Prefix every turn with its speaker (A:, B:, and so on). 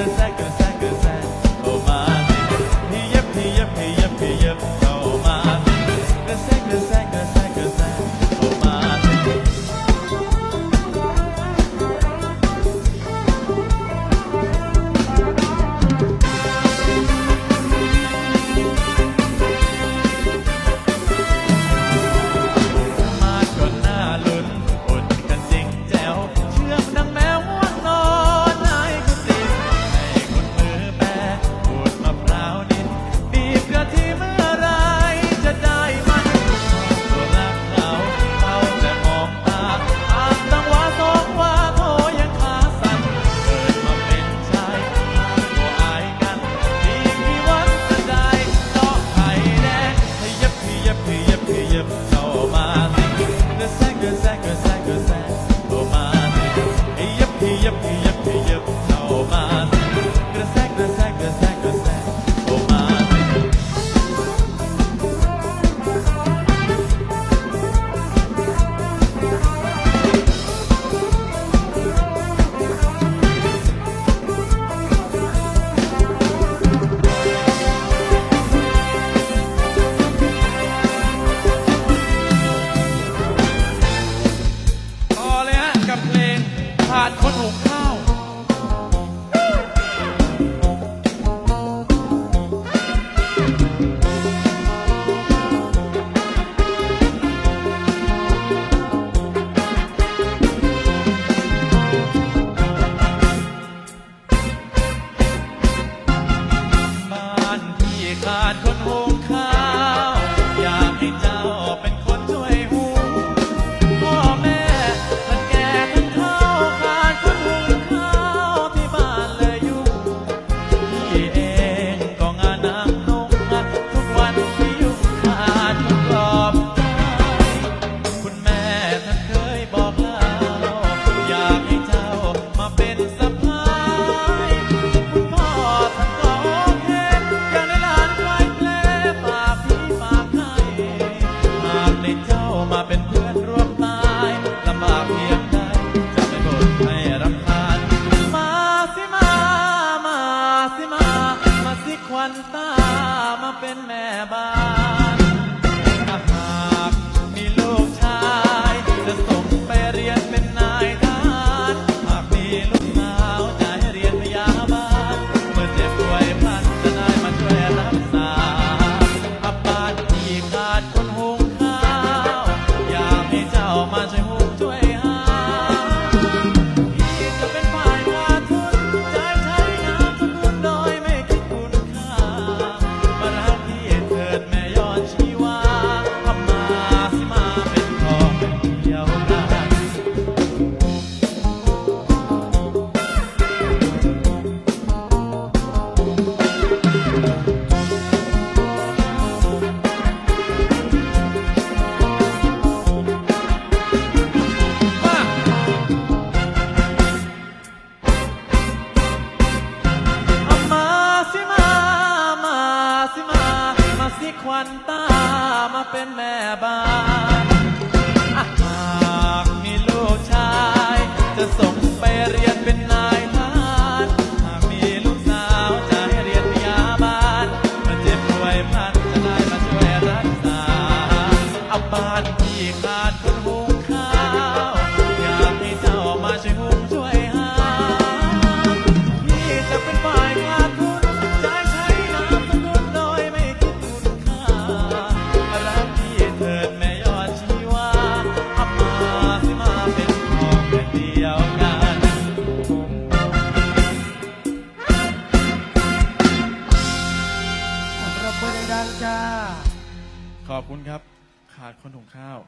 A: the second. yep, oh my. คน ให้รำคาญมาสิมา มาสิมา มาสิควันตามาเป็นแม่บ้าน วันตามาเป็นแม่บ้านหากมีลูกชาย จะส่งไปเรียนเป็นนายทหารหากมีลูกสาวจะให้เรียนพยาบาลมาเจ็บป่วยพันจะได้มาช่วยรักษาเอาบ้านที่ขาดคน ขอ
B: บ
A: คุณครับ ขาดคนถุงข้าว